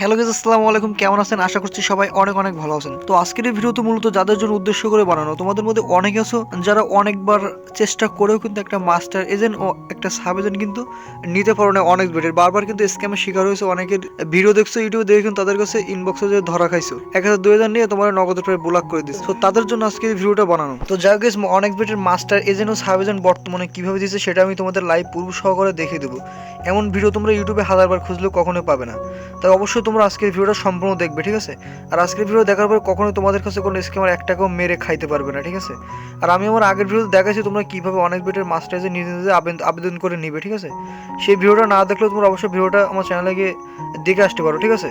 Hello gauge আসসালামু আলাইকুম। কেমন আছেন? আশা করছি সবাই অনেক অনেক ভালো আছেন। তো আজকের এই ভিডিও তো মূলত যাদের জন্য উদ্দেশ্য করে বানানো, তোমাদের মধ্যে অনেকে আছো যারা অনেকবার চেষ্টা করেও কিন্তু একটা মাস্টার এজেন্ট ও একটা সাব এজেন্ট কিন্তু নিতে পারো না অনেক বেটের বারবার কিন্তু স্ক্যামের শিকার হয়েছে অনেকের। ভিডিও দেখছ, ইউটিউবে দেখে কিন্তু তাদের কাছে ইনবক্সে যে ধরা খাইছো, এক হাজার, দুই হাজার নিয়ে তোমার নগদের প্রায় ব্লক করে দিচ্ছে তো তাদের জন্য আজকে এই ভিডিওটা বানানো। তো যাই হোক অনেক বেটের মাস্টার এজেন্ট ও সাব এজেন্ট বর্তমানে কীভাবে দিচ্ছে সেটা আমি তোমাদের লাইভ পূর্ব সহকারে দেখিয়ে দেবো। এমন ভিডিও তোমরা ইউটিউবে হাজারবার খুঁজলেও কখনোই পাবে না। তাই অবশ্যই তোমরা আজকের ভিডিওটা সম্পূর্ণ দেখবে, ঠিক আছে? আর আজকের ভিডিও দেখার পর কখনোই তোমাদের কাছে কোনো স্ক্যামার এক টাকাও মেরে খাইতে পারবে না, ঠিক আছে? আর আমি আমার আগের ভিডিওতে দেখাচ্ছি তোমরা কীভাবে অনেক বেটের মাস্টার্সে নিজে নিজে আবেদন করে নিবে, ঠিক আছে? সেই ভিডিওটা না দেখলেও তোমরা অবশ্যই ভিডিওটা আমার চ্যানেলে গিয়ে দেখে আসতে পারো, ঠিক আছে?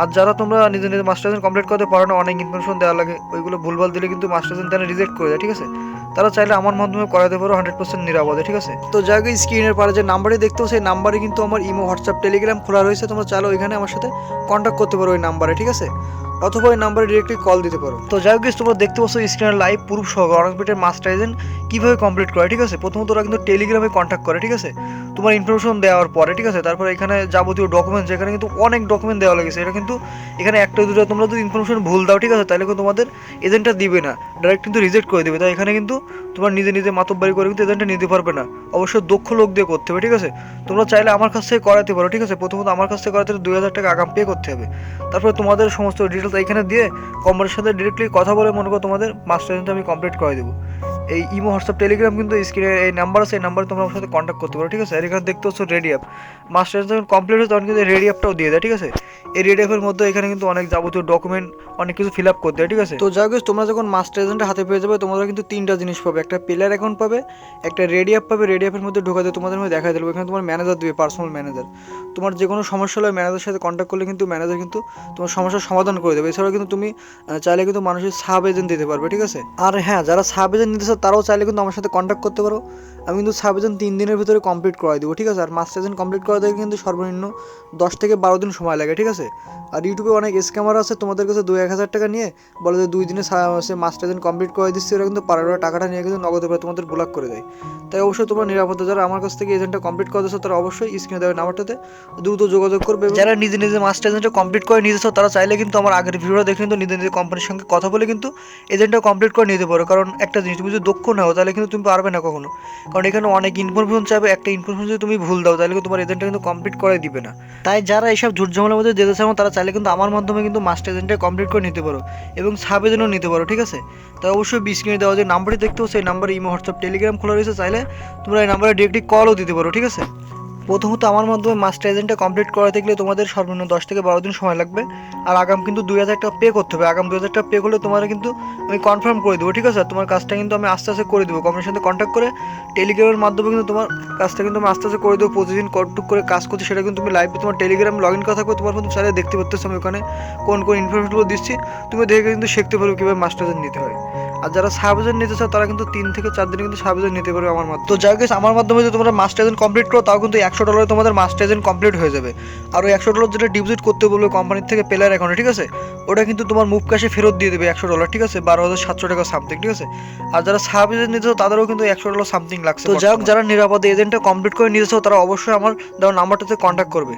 আর যারা তোমরা নিজের নিজে মাস্টার্স কমপ্লিট করতে পারো না অনেক ইনফরমেশন দেওয়া লাগে, ওইগুলো ভুলভাল দিলে কিন্তু মাস্টার্স তারা রিজেক্ট করে দেয়, ঠিক আছে? তারা চাইলে আমার মাধ্যমে করাতে পারো হান্ড্রেড পার্সেন্ট নিরাপদে, ঠিক আছে? তো যাই হোক স্ক্রিনের পারে যে নাম্বারটি দেখতেও সেই নাম্বারে কিন্তু আমার ইমো, হোয়াটসঅ্যাপ, টেলিগ্রাম খোলা রয়েছে, তোমরা চাইলে ওইখানে আমার সাথে কন্ট্যাক্ট করতে পারো ওই নাম্বারে ঠিক আছে? অথবা ওই নাম্বারে ডিরেক্টলি কল দিতে পারো। তো যাই হোক তোমরা দেখতে পাচ্ছ স্ক্রিনের লাইভ প্রুফ সহ অনেক বেটের মাস্টার এজেন্ট কীভাবে কমপ্লিট করে, ঠিক আছে? প্রথমত ওরা কিন্তু টেলিগ্রামে কন্ট্যাক্ট করে, ঠিক আছে? তোমার ইনফরমেশন দেওয়ার পরে, ঠিক আছে? তারপরে এখানে যাবতীয় ডকুমেন্টস এখানে কিন্তু অনেক ডকুমেন্ট দেওয়া লেগেছে, এটা কিন্তু এখানে একটা দুটো তোমরা যদি ইনফরমেশন ভুল দাও, ঠিক আছে? তাহলে কিন্তু তোমাদের এজেন্টটা দিবে না। ডাইরেক্ট কিন্তু রিজেক্ট করে দেবে। তাই এখানে কিন্তু তোমার নিজে নিজে মাতব্বারি করে কিন্তু এজেন্টটা নিতে পারবে না। অবশ্যই দক্ষ লোক দিয়ে করতে হবে, ঠিক আছে? তোমরা চাইলে আমার কাছ থেকে করাতে পারো, ঠিক আছে? প্রথমত আমার কাছ থেকে করাতে দুই হাজার টাকা আগাম পে করতে হবে। তারপরে তোমাদের সমস্ত ডিটেলস এখানে দিয়ে কোম্পানির সাথে ডিরেক্টলি কথা বলে মনে করো তোমাদের মাস্টার এজেন্ট আমি কমপ্লিট করে দেবো। এই ইমো হোয়াটসঅ্যাপ টেলিগ্রাম কিন্তু স্ক্রিনে এই নাম্বার আছে, এই নাম্বারে তোমরা আমার সাথে কন্ট্যাক্ট করতে পারো, ঠিক আছে? আর এখানে দেখতে হচ্ছে রেডি অ্যাপ মাস্টার যখন কমপ্লিট হয় তখন কিন্তু রেডি অ্যাপটাও দিয়ে দেয়, ঠিক আছে? এই রেডি অ্যাপের মধ্যে এখানে কিন্তু অনেক যাবতীয় ডকুমেন্ট অনেক কিছু ফিল আপ করতে হয় ঠিক আছে? তো যাই হোক তোমরা যখন মাস্টার এজেন্টের হাতে পেয়ে যাবে তোমরা কিন্তু তিনটা জিনিস পাবে। একটা প্লেয়ার অ্যাকাউন্ট পাবে, একটা রেডি অ্যাপ পাবে রেডি অ্যাপের মধ্যে ঢোকাতে তোমাদের মধ্যে দেখা দেবে এখানে তোমার ম্যানেজার দেবে পার্সোনাল ম্যানেজার তোমার যে কোনো সমস্যা হলে ম্যানেজারের সাথে কন্ট্যাক্ট করলে কিন্তু ম্যানেজার কিন্তু তোমার সমস্যার সমাধান করে দেবে। এছাড়াও কিন্তু তুমি চাইলে কিন্তু মানুষের সাব এজেন্ট দিতে পারবে, ঠিক আছে? আর হ্যাঁ যারা সাব এজেন্ট নিতে চাও, তারাও চাইলে কিন্তু আমার সাথে কন্ট্যাক্ট করতে পারো। আমি কিন্তু সাব এজেন্ট তিন দিনের ভিতরে কমপ্লিট করাই দেবো, ঠিক আছে? আর মাস্টার এজেন্ট কমপ্লিট করাতে কিন্তু সর্বনিম্ন দশ থেকে বারো দিন সময় লাগে, ঠিক আছে? আর ইউটিউবে অনেক স্ক্যামার আছে তোমাদের কাছে দু এক হাজার টাকা নিয়ে বলে যে দুই দিনে সে মাস্টার এজেন্ট কমপ্লিট করে দিচ্ছে ওরা কিন্তু পাড়ার টাকাটা নিয়ে কিন্তু নগদে করে তোমাদের ব্লক করে দেয়। তাই অবশ্যই তোমরা নিরাপদে যারা আমার কাছ থেকে এজেন্টটা কমপ্লিট করে দিচ্ছ তারা অবশ্যই স্ক্রিনে দেওয়া নাম্বারটাতে দ্রুত যোগাযোগ করবে যারা নিজে নিজে মাস্টার এজেন্টটা কমপ্লিট করে নিয়েছ তারা চাইলে কিন্তু আমার আগের ভিডিওটা দেখে কিন্তু নিজে নিজে কোম্পানির সঙ্গে কথা বলে কিন্তু এজেন্টটা কমপ্লিট করে নিতে পারো। কারণ একটা জিনিস তুমি যদি দক্ষ না হও তাহলে কিন্তু তুমি পারবে না কখনো। কারণ এখানে অনেক ইনফরমেশন চাইবে একটা ইনফরমেশন যদি তুমি ভুল দাও তাহলে কিন্তু তোমার এজেন্টটা কিন্তু কমপ্লিট করে দিবে না। তাই যারা এইসব ঝুট ঝামেলার মধ্যে যেতে চাও তারা চাইলে কিন্তু আমার মাধ্যমে কিন্তু মাস্টার এজেন্টটা কমপ্লিট করে নিতে পারো এবং সাব এজেন্টও নিতে পারো, ঠিক আছে? তো অবশ্যই বিশ মিনিট দেওয়া যে নাম্বারটি দেখতে সেই নাম্বারে ইমো হোয়াটসঅ্যাপ টেলিগ্রাম খোলা রয়েছে, চাইলে তোমরা এই নাম্বারে ডিরেক্টলি কলও দিতে পারো, ঠিক আছে? প্রথমত আমার মাধ্যমে মাস্টার এজেন্টটা কমপ্লিট করাতে গেলে তোমাদের সর্বনিম্ন দশ থেকে বারো দিন সময় লাগবে। আর আগাম কিন্তু দুই হাজার টাকা পে করতে হবে। আগাম দুই হাজার টাকা পে করলে তোমার কিন্তু আমি কনফার্ম করে দেবো, ঠিক আছে? তোমার কাজটা কিন্তু আমি আস্তে আস্তে করে দেবো। কোম্পানির সাথে কন্ট্যাক্ট করে টেলিগ্রামের মাধ্যমে কিন্তু তোমার কাজটা কিন্তু আমি আস্তে আস্তে করে দেবো। প্রতিদিন কতটুক করে কাজ করছি সেটা কিন্তু তুমি লাইভে তোমার টেলিগ্রাম লগ ইন করা থাকবে তোমার কিন্তু চাইলে দেখতে পাচ্ছ আমি ওখানে কোন কোন ইনফরমেশনগুলো দিচ্ছি। তুমি দেখে কিন্তু শিখতে পারবে কীভাবে মাস্টার এজেন্ট নিতে হয়। আর যারা সাবজেক্ট নিতে চাও, তারা কিন্তু তিন থেকে চার দিনে কিন্তু সাবজেক্ট নিতে পারবে আমার মাধ্যমে। তো যাই হোক আমার মাধ্যমে যদি তোমরা মাস্টার এজেন্ট কমপ্লিট করো, তাও কিন্তু একশো ডলারে তোমাদের মাস্টার এজেন্ট কমপ্লিট হয়ে যাবে। আর ওই একশো ডলার যেটা ডিপোজিট করতে বলবে কোম্পানির থেকে প্লেয়ার অ্যাকাউন্টে ঠিক আছে? ওটা কিন্তু তোমার মুভ ক্যাশে ফেরত দিয়ে দেবে একশো ডলার ঠিক আছে? বারো হাজার সাতশো টাকা সামথিং ঠিক আছে? আর যারা সাব এজেন্ট নিতে তাদেরও কিন্তু একশো ডলার সামথিং লাগছে তো যাই হোক যারা নিরাপদে এজেন্টটা কমপ্লিট করে নিতে তারা অবশ্যই আমার দেওয়া নাম্বারটাতে কন্ট্যাক্ট করবে।